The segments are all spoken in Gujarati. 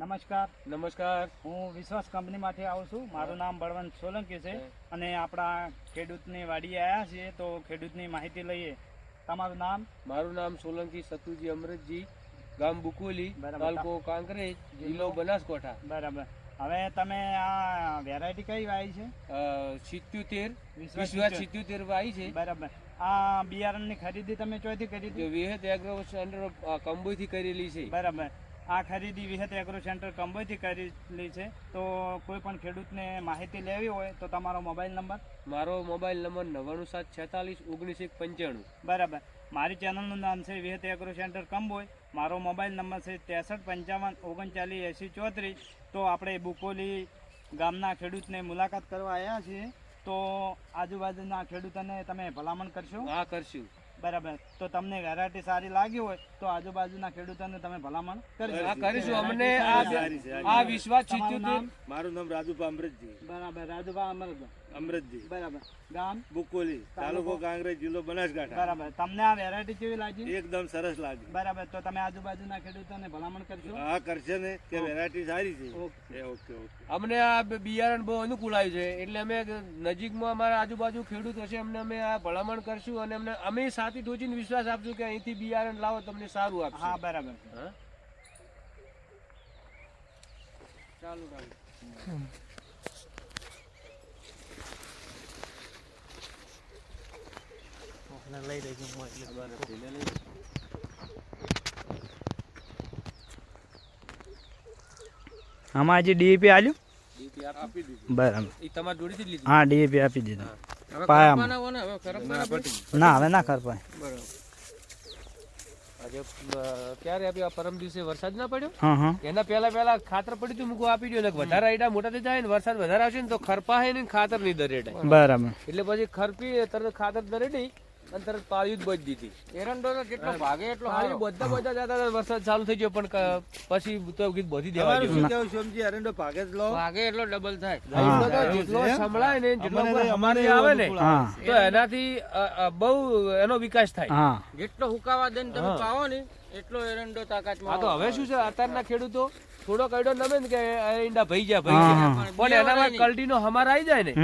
નમસ્કાર. નમસ્કાર. હું વિશ્વાસ કંપનીમાંથી આવું છું. મારું નામ બળવંત સોલંકી છે અને આપણા ખેડૂતની વાડીએ આવ્યા છીએ તો ખેડૂતની માહિતી લઈએ. તમારું નામ? મારું નામ સોલંકી સતુજી અમૃતજી ગામ બુકોલી તાલુકો કાંકરેજ જિલ્લો બનાસકાંઠા. બરાબર. હવે તમે આ વેરાયટી કઈ વાવી છે? સિત્યોતેર વિશ્વાસ સિત્યોતેર. વાઈ છે. બરાબર. આ બિયારણની ખરીદી તમે ચોથી કરી હતી? વિહત એગ્રો સેન્ટર કંબોથી કરેલી છે. બરાબર. આ ખરીદી વિહત એગ્રો સેન્ટર કંબોઈથી કરેલી છે. તો કોઈ પણ ખેડૂતને માહિતી લેવી હોય તો તમારો મોબાઈલ નંબર? મારો મોબાઈલ નંબર નવ્વાણું સાત છેતાલીસ ઓગણીસ એક પંચાણું. બરાબર. મારી ચેનલનું નામ છે વિહત એગ્રો સેન્ટર કંબોય મારો મોબાઈલ નંબર છે ત્રેસઠ પંચાવન ઓગણચાલીસ એંસી ચોત્રીસ. તો આપણે બુકોલી ગામના ખેડૂતને મુલાકાત કરવા આવ્યા છીએ. તો આજુબાજુના ખેડૂતોને તમે ભલામણ કરશો? હા કરશું. બરાબર. તો તમને વેરાયટી સારી લાગી હોય તો આજુબાજુના ખેડૂતોને તમે ભલામણ કરજો કરીશું. અમને આ આ વિશ્વાસ નામ? મારું નામ રાજુભા અમૃતજી. બરાબર રાજુભા અમરભાઈ અમૃતજી. બરાબર. ગામ? બુકોલી તાલુકો કાંકરેજ જિલ્લો બનાસકાંઠા. બરાબર. તમને આ વેરાયટી કેવી લાગી? એકદમ સરસ લાગી. બરાબર. તો તમે આજુબાજુના ખેડૂતોને ભલામણ કરશો હા કરશે ને કે વેરાયટી સારી છે. ઓકે. Okay okay. અમને આ બિયારણ બહુ અનુકૂળ આવ્યું છે. એટલે અમે નજીકમાં અમારા આજુબાજુ ખેડૂત હશે અમને અમે આ ભલામણ કરશું અને અમને અમે સાથી ટોચીને વિશ્વાસ આપશું કે અહીંથી બિયારણ લાવો તમને સારું આપશે. હા બરાબર. હા? ચાલુ રાખો. લઈ લો. આમાં હજી ડીએપી આલ્યું? DP બરાબર. ઈ તમારી જોડેથી જ લીધી. હા ડીએપી આપી દીધું. પાયામાં. કરપાના હોય ને, હવે કરપાના પડી. ના હવે ના કર પાય બરાબર. આજે અ, ક્યારે આપ્યો પરમ દિવસે વરસાદ ના પડ્યો? હા હા. એના પહેલા પહેલા ખાતર પડ્યું હતું મૂકવા આપી દો વધારે આઈડા મોટા થઈ જાય ને વરસાદ વધારે આવશે ને તો ખરપા હે ને ખાતર નહીં દરેડે. બરાબર. એટલે પછી ખરપી તરત ખાતર દરેડી. અને તરત પાળ્યું જ બચ દીધી એરંડો તો જેટલો ભાગે એટલો બધા બધા જતા હતા વરસાદ ચાલુ થઈ ગયો પણ પછી તો કીધું બધી દેવા શું કેવું સમજી એરંડો ભાગે જ લો. ભાગે એટલો ડબલ થાય. જેટલો સંભળાય ને જેટલો અમારે આવે ને. તો એનાથી બહુ એનો વિકાસ થાય. જેટલો હુકાવા દઈને તમે. પાવો ને એટલો એરંડો તાકાતમાં હા તો હવે શું છે? અત્યારના ખેડૂતો થોડો કઈડો નમે ને કે એરંડા ભઈ જાય ભઈ પણ એનામાં કલ્ટીનો હમાર આવી જાય ને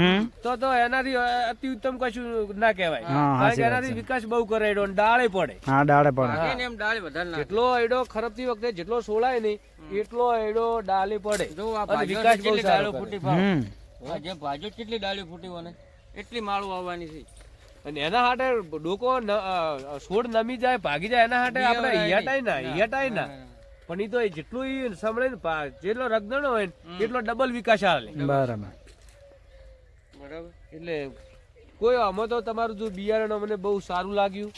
તો તો એનાથી અતિ ઉત્તમ કશું ના કહેવાય. કારણ કે એનાથી વિકાસ બહુ કરે એડો ડાળે પડે. હા ડાળે પડે. એમ ડાળી વધારે. જેટલો એડો ખરબતી વખતે જેટલો સોળાય ને એટલો એડો ડાળે પડે. જો આ વિકાસ બહુ કેટલી સારો ફૂટી. હમ. જે ભાજીઓ કેટલી ડાળીઓ ફૂટી હોય એટલી માળું આવવાની છે. અને એના હાટે ડોકો છોડ નમી જાય ભાગી જાય એના હાટે આપણે હિયાટાય ના હિયાટાય ના. પણ એ તો એ જેટલું સંભળે ને જેટલો રગદણો હોય ને એટલો ડબલ વિકાસ આવે બરાબર. બરાબર. એટલે કોઈ આમાં તો તમારું જો બિયારણ અમને બહુ સારું લાગ્યું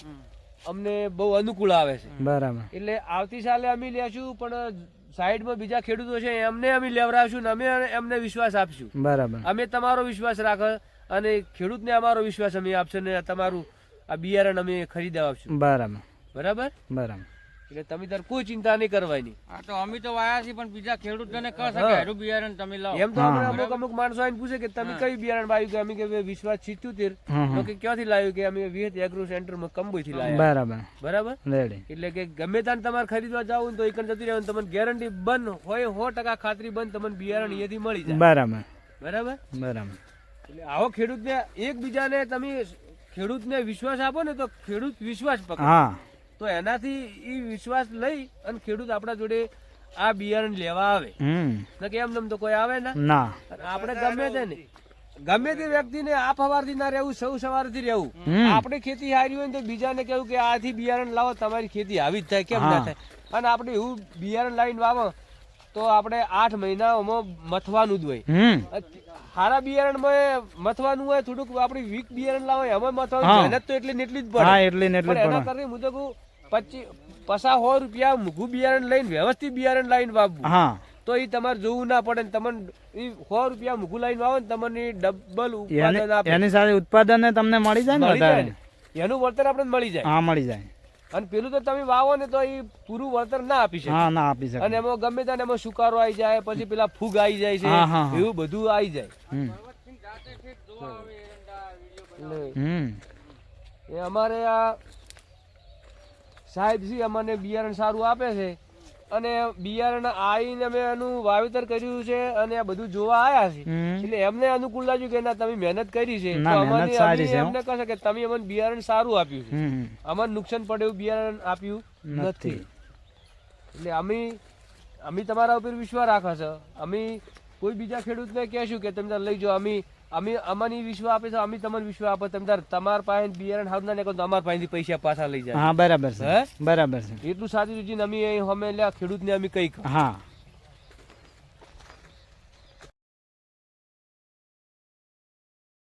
અમને બહુ અનુકૂળ આવે છે. બરાબર. એટલે આવતી સાલે અમે લેશું પણ સાઈડમાં બીજા ખેડૂતો છે એમને અમે લેવડાવશું ને અમે એમને વિશ્વાસ આપશું. બરાબર. અમે તમારો વિશ્વાસ રાખો અને ખેડૂતને અમારો વિશ્વાસ અમે આપશે ને તમારું આ બિયારણ અમે ખરીદવા આપશું. બરાબર. બરાબર? બરાબર. એટલે તમે તાર કોઈ ચિંતા નહીં કરવાની. આ તો અમે તો વાયા છીએ પણ બીજા ખેડૂતોને કહે છે હા. કે બિયારણ તમે લાવો. એમ તો અમુક અમુક માણસો આવીને પૂછે કે તમે કઈ બિયારણ વાવ્યું કે અમે કે વિશ્વાસ સિત્યોતેર. તો કે ક્યાંથી લાવ્યું કે અમે વિહત એગ્રો સેન્ટરમાં કંબોઈથી લાવ્યા બરાબર. બરાબર? એટલે કે ગમે ત્યાં તમારે ખરીદવા જાવ ને તો એક જતી રહેવાનું તમને ગેરંટી બંધ હોય સો ટકા ખાતરી બંધ તમને બિયારણ અહીંયાથી મળી જાય. બરાબર. બરાબર? બરાબર. એટલે આવો ખેડૂતને એકબીજાને તમે ખેડૂતને વિશ્વાસ આપો ને તો ખેડૂત વિશ્વાસ પકડે. હા. તો એનાથી એ વિશ્વાસ લઈ અને ખેડૂત આપણા જોડે આ બિયારણ લેવા આવે. હમ. કે એમ તો કોઈ આવે ના. ના. આપણે ગમે તે ને ગમે તે વ્યક્તિને આ ફવારથી ના રહેવું સૌ સવારથી રહેવું. આપણે ખેતી હારી હોય ને તો બીજાને કેવું કે આથી બિયારણ લાવો તમારી ખેતી આવી જ થાય કેમ ના થાય? અને આપણે એવું બિયારણ લાવીને વાવો તો આપણે આઠ મહિનામાં મથવાનું જ હોય. હમ બિયારણમાં મથવાનું હોય થોડુંક આપણી વીક બિયારણ લાવો એમાં મથવાનું મહેનત તો એટલી એટલી જ હા એટલી એટલી પણ એના પડે. હું તો કહું પચીસ પસા સો રૂપિયા મૂઘું બિયારણ લઈને વ્યવસ્થિત બિયારણ લાવીને વાવવું. હા. તો એ તમારે જોવું ના પડે ને તમને એ સો રૂપિયા મૂઘું લાવીને વાવો ને તમને ડબલ ઉત્પાદન આપે. એની સાથે ઉત્પાદન તમને મળી જાય ને મળી જાય ને. એનું વળતર આપણે મળી જાય. હા મળી જાય. અને પેલું તો તમે વાવો ને તો એ પૂરું વળતર ના આપી શકે. હા ના આપી શકે. અને એમાં ગમે ત્યાં એમાં સુકારો આવી જાય પછી પેલા ફૂગ આવી જાય છે. એવું બધું આવી જાય. એ અમારે આ સાહેબ છે અમને બિયારણ સારું આપે છે. અને બિયારણ આવીને અમે એનું વાવેતર કર્યું છે અને આ બધું જોવા આવ્યા છે. એટલે એમને અનુકૂળ લાગ્યું કે ના તમે મહેનત કરી છે. એમને કહે છે કે તમે અમને બિયારણ સારું આપ્યું છે. અમને નુકસાન પડે એવું બિયારણ આપ્યું નથી. એટલે અમે અમે તમારા ઉપર વિશ્વાસ રાખો છે. અમે કોઈ બીજા ખેડૂતને કહેશું કે તમે લઈ જાઓ. અમે અમે અમારી વિશ્વ આપે છે અમે તમને વિશ્વ આપે તમે તાર તમાર પાસે બિયારણ હાથ ના તો અમારા પાસેથી પૈસા પાછા લઈ જાય. હા બરાબર છે. બરાબર છે. એટલું સાચું જીને અમે અમે લ્યા ખેડૂતને અમે કઈ હા.